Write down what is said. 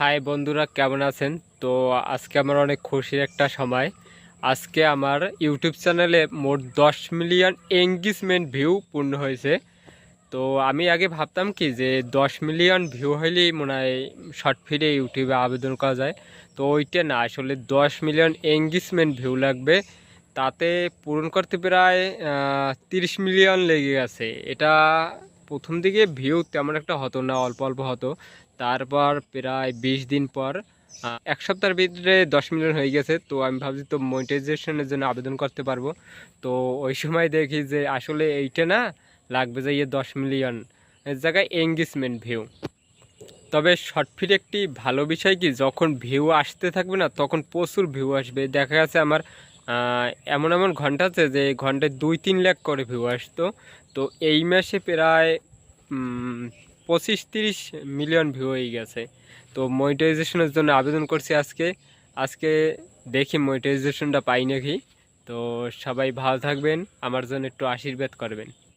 High বন্ধুরা, কেমন আছেন? তো আজকে আমার অনেক খুশির একটা সময়। আজকে আমার ইউটিউব চ্যানেলে মোট দশ মিলিয়ন এঙ্গেজমেন্ট ভিউ পূর্ণ হয়েছে। তো আমি আগে ভাবতাম কি যে দশ মিলিয়ন ভিউ হইলেই মনে হয় শর্ট ফিডে ইউটিউবে আবেদন করা যায়। তো ওইটা না, আসলে দশ মিলিয়ন এঙ্গেজমেন্ট ভিউ লাগবে। তাতে পূরণ করতে প্রায় তিরিশ মিলিয়ন লেগে গেছে। এটা প্রথম দিকে ভিউ তেমন একটা হতো না, অল্প অল্প হতো। তারপর প্রায় বিশ দিন পর এক সপ্তাহের ভিতরে দশ মিলিয়ন হয়ে গেছে। তো আমি ভাবছি তো মনিটাইজেশনের জন্য আবেদন করতে পারব। তো ওই সময় দেখি যে আসলে এইটা না লাগবে যে ইয়ে দশ মিলিয়ন জায়গায় এঙ্গেজমেন্ট ভিউ তবে শর্ট ফিট একটি ভালো বিষয় কি, যখন ভিউ আসতে থাকবে না, তখন প্রচুর ভিউ আসবে। দেখা গেছে আমার এমন এমন ঘণ্টা আছে যে ঘন্টায় দুই তিন লাখ করে ভিউ আসতো। তো এই মাসে প্রায় পঁচিশ তিরিশ মিলিয়ন ভিউ হয়ে গেছে। তো মনিটাইজেশনের জন্য আবেদন করছি আজকে। আজকে দেখি মনিটাইজেশনটা পাই নাকি। তো সবাই ভালো থাকবেন, আমার জন্য একটু আশীর্বাদ করবেন।